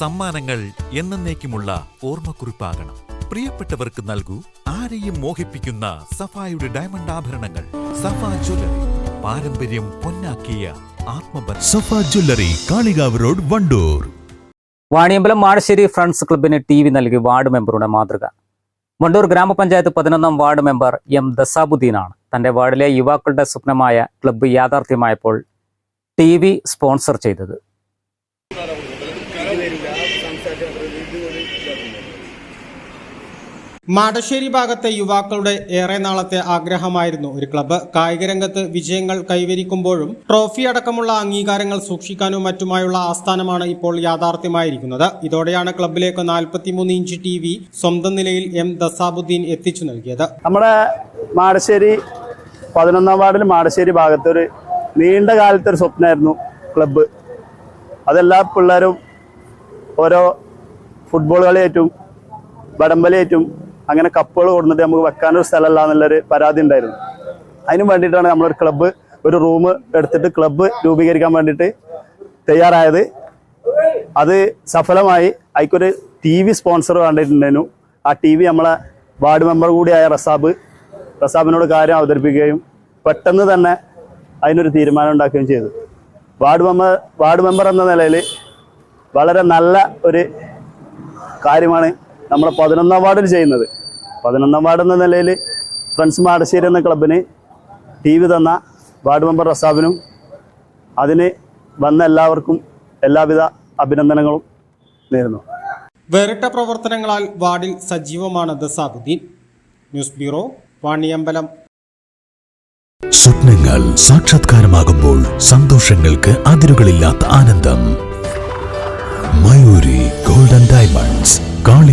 സമ്മാനങ്ങൾ എന്നേക്കുമുള്ള ഓർമ്മക്കുറിപ്പാകണം. പ്രിയപ്പെട്ടവർക്ക് നൽകൂ ആരെയും മോഹിപ്പിക്കുന്ന സഫായുടെ ഡയമണ്ട് ആഭരണങ്ങൾ. സഫ ജ്വല്ലറി പാരമ്പര്യം പൊന്നാക്കിയ ആത്മബന്ധ. Safa jewellery Kalikavu road Wandoor. Vaniyambalam Madasseri friends ക്ലബിന് ടി വി നൽകി വാർഡ് മെമ്പറുടെ മാതൃക. വണ്ടൂർ ഗ്രാമപഞ്ചായത്ത് പതിനൊന്നാം വാർഡ് മെമ്പർ എം ദസാബുദ്ദീനാണ്. തന്റെ വാർഡിലെ യുവാക്കളുടെ സ്വപ്നമായ ക്ലബ്ബ് യാഥാർത്ഥ്യമായപ്പോൾ ടി വി സ്പോൺസർ ചെയ്തത്. മാടശ്ശേരി ഭാഗത്തെ യുവാക്കളുടെ ഏറെ നാളത്തെ ആഗ്രഹമായിരുന്നു ഒരു ക്ലബ്ബ്. കായിക രംഗത്ത് വിജയങ്ങൾ കൈവരിക്കുമ്പോഴും ട്രോഫി അടക്കമുള്ള അംഗീകാരങ്ങൾ സൂക്ഷിക്കാനും മറ്റുമായുള്ള ആസ്ഥാനമാണ് ഇപ്പോൾ യാഥാർത്ഥ്യമായിരിക്കുന്നത്. ഇതോടെയാണ് ക്ലബ്ബിലേക്ക് 43 ഇഞ്ച് ടി വി സ്വന്തം നിലയിൽ എം ദസാബുദ്ദീൻ എത്തിച്ചു നൽകിയത്. നമ്മുടെ മാടശ്ശേരി പതിനൊന്നാം വാർഡിൽ മാടശ്ശേരി ഭാഗത്ത് ഒരു നീണ്ട കാലത്തെ ഒരു സ്വപ്നമായിരുന്നു ക്ലബ്ബ്. അതെല്ലാ പിള്ളേരും ഓരോ ഫുട്ബോൾ കളിയേറ്റും വടംവലിയേറ്റും അങ്ങനെ കപ്പുകൾ കൊടുത്തിട്ട് നമുക്ക് വെക്കാനൊരു സ്ഥലമല്ല എന്നുള്ളൊരു പരാതി ഉണ്ടായിരുന്നു. അതിനു വേണ്ടിയിട്ടാണ് നമ്മളൊരു ക്ലബ്ബ് ഒരു റൂം എടുത്തിട്ട് ക്ലബ്ബ് രൂപീകരിക്കാൻ വേണ്ടിയിട്ട് തയ്യാറായത്. അത് സഫലമായി അതിക്കൊരു ടി വി സ്പോൺസർ വേണ്ടിയിട്ടുണ്ടായിരുന്നു ആ ടി വി നമ്മളെ വാർഡ് മെമ്പർ കൂടിയായ റസാബ് റസാബിനോട് കാര്യം അവതരിപ്പിക്കുകയും പെട്ടെന്ന് തന്നെ അതിനൊരു തീരുമാനം ഉണ്ടാക്കുകയും ചെയ്തു. വാർഡ് മെമ്പർ വാർഡ് മെമ്പർ എന്ന നിലയിൽ വളരെ നല്ല ഒരു കാര്യമാണ് നമ്മൾ പതിനൊന്നാം വാർഡിൽ ചെയ്യുന്നത്. പതിനൊന്നാം വാർഡ് എന്ന നിലയിൽ ഫ്രണ്ട്സ് മാടശ്ശേരി എന്ന ക്ലബിന് ടി വി തന്ന വാർഡ് മെമ്പർ റസാബിനും അതിന് വന്ന എല്ലാവർക്കും എല്ലാവിധ അഭിനന്ദനങ്ങളും നേരുന്നു. വേറിട്ട പ്രവർത്തനങ്ങളാൽ വാർഡിൽ സജീവമാണ് ദസാബുദ്ദീൻ. News bureau Vaniyambalam. സ്വപ്നങ്ങൾ സാക്ഷാത്കാരമാകുമ്പോൾ സന്തോഷങ്ങൾക്ക് അതിരുകളില്ലാത്ത ആനന്ദം. Mayuri golden